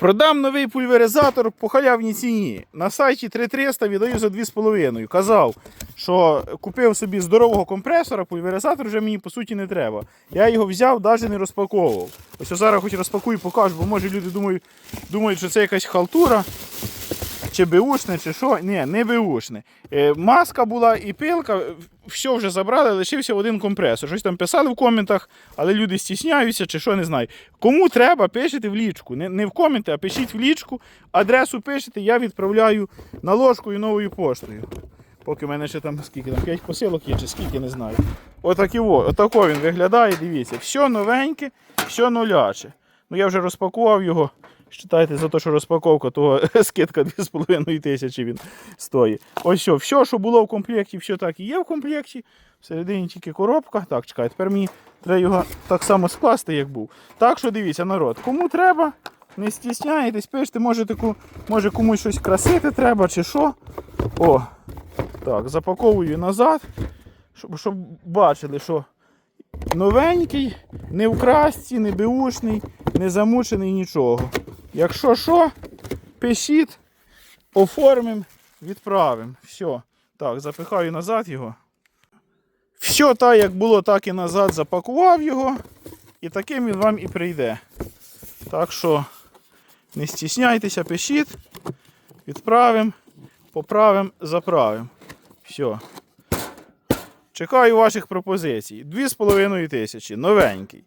Продам новий пульверизатор по халявній ціні. На сайті 3300 віддаю за 2,5. Казав, що купив собі здорового компресора, пульверизатор вже мені по суті не треба. Я його взяв, навіть не розпаковував. Ось я зараз хоч розпакую, покажу, бо може люди думають, думають, що це якась халтура. Чи беушне, чи що? Ні, не беушне. Е, маска була і пилка, все вже забрали, лишився один компресор. Щось там писали в коментах, але люди стісняються, чи що, не знаю. Кому треба, пишете в лічку. Не, не в коменти, а пишіть в лічку. Адресу пишете, я відправляю наложкою новою поштою. Поки в мене ще там скільки там 5 посилок є, чи скільки, не знаю. Отак отако він виглядає, дивіться. Все новеньке, все нуляче. Ну я вже розпакував його. Считайте за те, що розпаковка, то скидка 2,5 тисячі він стоїть. Ось все, все, що було в комплекті, все так і є в комплекті. Всередині тільки коробка. Так, чекай, тепер мені треба його так само скласти, як був. Так що дивіться, народ, кому треба, не стісняйтесь, пишете, може, таку, може комусь щось красити треба чи що. О, так, запаковую назад, щоб, щоб бачили, що новенький, не в не беушний, не замучений нічого. Якщо що, пишіть, оформимо, відправимо. Все. Так, запихаю назад його. Все так, як було, так і назад запакував його. І таким він вам і прийде. Так що не стісняйтеся, пишіть, відправимо, поправимо, заправимо. Все. Чекаю ваших пропозицій. 2,5 тисячі. Новенький.